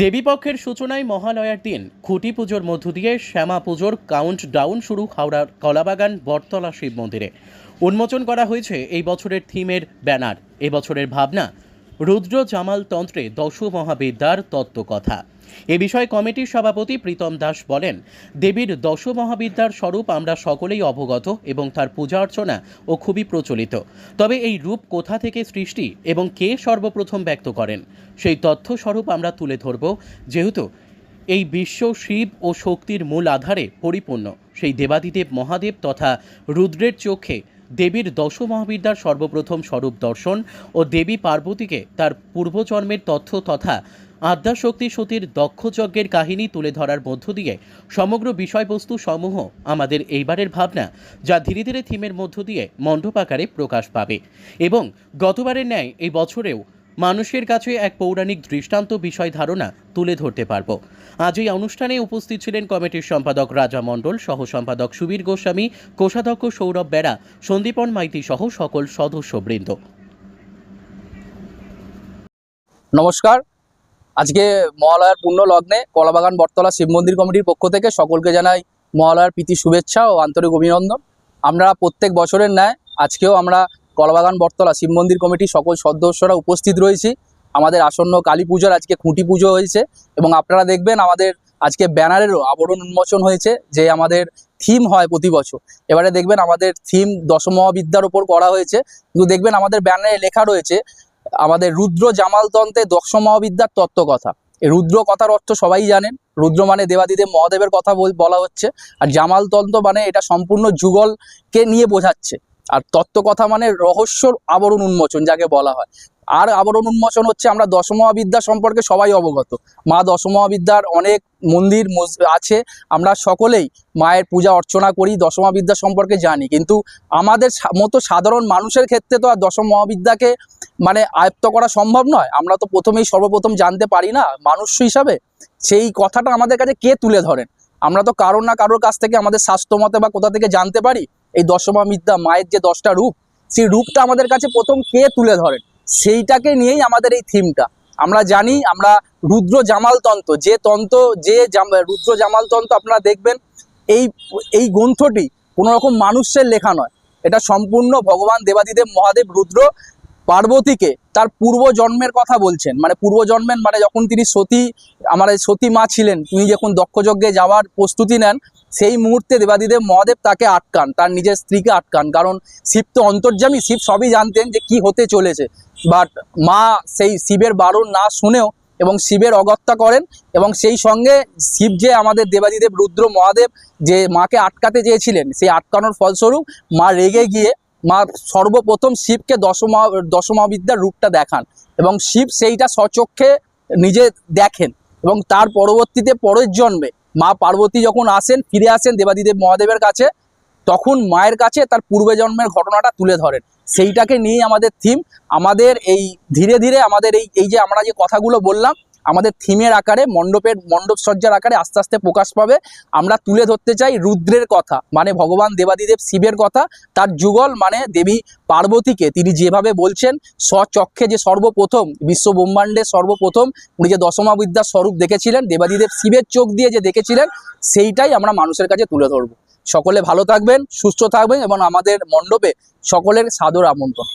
দেবীপক্ষের সূচনায় মহালয়ার দিন খুঁটি পুজোর মধ্য দিয়ে শ্যামা পুজোর কাউন্ট ডাউন শুরু হাওড়ার কলাবাগান বটতলা শিব মন্দিরে। উন্মোচন করা হয়েছে এই বছরের থিমের ব্যানার এবছরের ভাবনা রুদ্র জামাল তন্ত্রে দশ মহাবিদ্যার তত্ত্বকথা। এ বিষয়ে কমিটির সভাপতি প্রীতম দাস বলেন, দেবীর দশ মহাবিদ্যার স্বরূপ আমরা সকলেই অবগত এবং তার পূজা অর্চনা ও খুবই প্রচলিত। তবে এই রূপ কোথা থেকে সৃষ্টি এবং কে সর্বপ্রথম ব্যক্ত করেন? সেই তথ্য স্বরূপ আমরা তুলে ধরব, যেহেতু এই বিশ্ব শিব ও শক্তির মূল আধারে পরিপূর্ণ। সেই দেবাদিদেব মহাদেব তথা রুদ্রের চোখে দেবীর দশ মহাবিদ্যার সর্বপ্রথম স্বরূপ দর্শন ও দেবী পার্বতীকে তার পূর্বজন্মের তথ্য তথা আদ্যাশক্তি সতীর দক্ষ যজ্ঞের কাহিনী তুলে ধরার মধ্য দিয়ে সমগ্র বিষয়বস্তু সমূহ আমাদের এইবারের ভাবনা, যা ধীরে ধীরে থিমের মধ্য দিয়ে মণ্ডপ আকারে প্রকাশ পাবে। এবং গতবারের ন্যায় এই বছরেও মানুষের কাছে এক পৌরাণিক দৃষ্টান্ত বিষয় ধারণা তুলে ধরতে পারব। আজ এই অনুষ্ঠানে উপস্থিত ছিলেন কমিটির সম্পাদক রাজা মণ্ডল, সহ সম্পাদক সুবীর গোস্বামী, কোষাধ্যক্ষ সৌরভ বেড়া, সন্দীপন মাইতি সহ সকল সদস্যবৃন্দ। নমস্কার। আজকে মহালয়ার পূর্ণ লগ্নে কলাবাগান বটতলা শিব মন্দির কমিটির পক্ষ থেকে সকলকে জানাই মহালয়ার প্রীতি শুভেচ্ছা ও আন্তরিক অভিনন্দন। আমরা প্রত্যেক বছরের ন্যায় আজকেও আমরা কলাবাগান, বটতলা, শিব মন্দির কমিটির সকল সদস্যরা উপস্থিত রয়েছি। আমাদের আসন্ন কালী পুজোর আজকে খুঁটি পুজো হয়েছে এবং আপনারা দেখবেন আমাদের আজকে ব্যানারেরও আবরণ উন্মোচন হয়েছে, যে আমাদের থিম হয় প্রতি বছর। এবারে দেখবেন আমাদের থিম দশমহাবিদ্যার ওপর করা হয়েছে। কিন্তু দেখবেন আমাদের ব্যানারে লেখা রয়েছে, আমাদের রুদ্র জামালতন্ত্রে দক্ষ মহাবিদ্যার তত্ত্বকথা। এই রুদ্র কথার অর্থ সবাই জানেন, রুদ্র মানে দেবাদিদেব মহাদেবের কথা বলা হচ্ছে। আর জামালতন্ত্র মানে এটা সম্পূর্ণ যুগলকে নিয়ে বোঝাচ্ছে। আর তত্ত্বকথা মানে রহস্যর আবরণ উন্মোচন যাকে বলা হয়। আর আবরণ উন্মোচন হচ্ছে আমরা দশমহাবিদ্যা সম্পর্কে সবাই অবগত। মা দশমহাবিদ্যার অনেক মন্দির আছে, আমরা সকলেই মায়ের পূজা অর্চনা করি, দশমহাবিদ্যা সম্পর্কে জানি। কিন্তু আমাদের মতো সাধারণ মানুষের ক্ষেত্রে তো আর দশম মহাবিদ্যাকে মানে আয়ত্ত করা সম্ভব নয়। আমরা তো প্রথমেই সর্বপ্রথম জানতে পারি না, মানুষ হিসাবে। সেই কথাটা আমাদের কাছে কে তুলে ধরেন? আমরা তো কারোর না কারোর কাছ থেকে আমাদের স্বাস্থ্য মতে বা কোথা থেকে জানতে পারি? এই দশমা বিদ্যা মায়ের যে দশটা রূপ, সেই রূপটা আমাদের কাছে প্রথম কে তুলে ধরেন? সেইটাকে নিয়েই আমাদের এই থিমটা। আমরা জানি, আমরা রুদ্র জামাল তন্ত্র, যে তন্ত্র, যে রুদ্র জামাল তন্ত্র আপনারা দেখবেন, এই এই গ্রন্থটি কোনো রকম মানুষের লেখা নয়। এটা সম্পূর্ণ ভগবান দেবাদিদেব মহাদেব রুদ্র পার্বতীকে তার পূর্ব জন্মের কথা বলছেন। মানে পূর্ব জন্মের মানে যখন তিনি সতী, আমার সতী মা ছিলেন, তিনি যখন দক্ষযজ্ঞে যাওয়ার প্রস্তুতি নেন, সেই মুহূর্তে দেবাদিদেব মহাদেব তাকে আটকান, তার নিজের স্ত্রীকে আটকান। কারণ শিব তো অন্তর্যামী, শিব সবই জানতেন যে কি হতে চলেছে। বাট মা সেই শিবের বারণ না শুনেও এবং শিবের অগত্যা করেন এবং সেই সঙ্গে শিব যে আমাদের দেবাদিদেব, রুদ্র, মহাদেব যে মাকে আটকাতে চেয়েছিলেন, সেই আটকানোর ফলস্বরূপ মা রেগে গিয়ে মা সর্বপ্রথম শিবকে দশমা দশমাবিদ্যার রূপটা দেখান এবং শিব সেইটা স্বচক্ষে নিজে দেখেন এবং তার পরবর্তীতে পরের জন্মে মা পার্বতী যখন আসেন, ফিরে আসেন দেবাদিদেব মহাদেবের কাছে, তখন মায়ের কাছে তার পূর্বজন্মের ঘটনাটা তুলে ধরেন। সেইটাকে নিয়েই আমাদের থিম আমাদের এই, ধীরে ধীরে আমাদের এই এই যে আমরা যে কথাগুলো বললাম আমাদের থিমের আকারে, মণ্ডপের মণ্ডপ সজ্জার আকারে আস্তে আস্তে প্রকাশ পাবে। আমরা তুলে ধরতে চাই রুদ্রের কথা মানে ভগবান দেবাদিদেব শিবের কথা। তার যুগল মানে দেবী পার্বতীকে, তিনি যেভাবে বলছেন, স্বচক্ষে যে সর্বপ্রথম বিশ্ব ব্রহ্মাণ্ডের সর্বপ্রথম, উনি যে দশমা বিদ্যার স্বরূপ দেখেছিলেন, দেবাদিদেব শিবের চোখ দিয়ে যে দেখেছিলেন, সেইটাই আমরা মানুষের কাছে তুলে ধরবো। সকলে ভালো থাকবেন, সুস্থ থাকবেন, এবং আমাদের মণ্ডপে সকলের সাদর আমন্ত্রণ।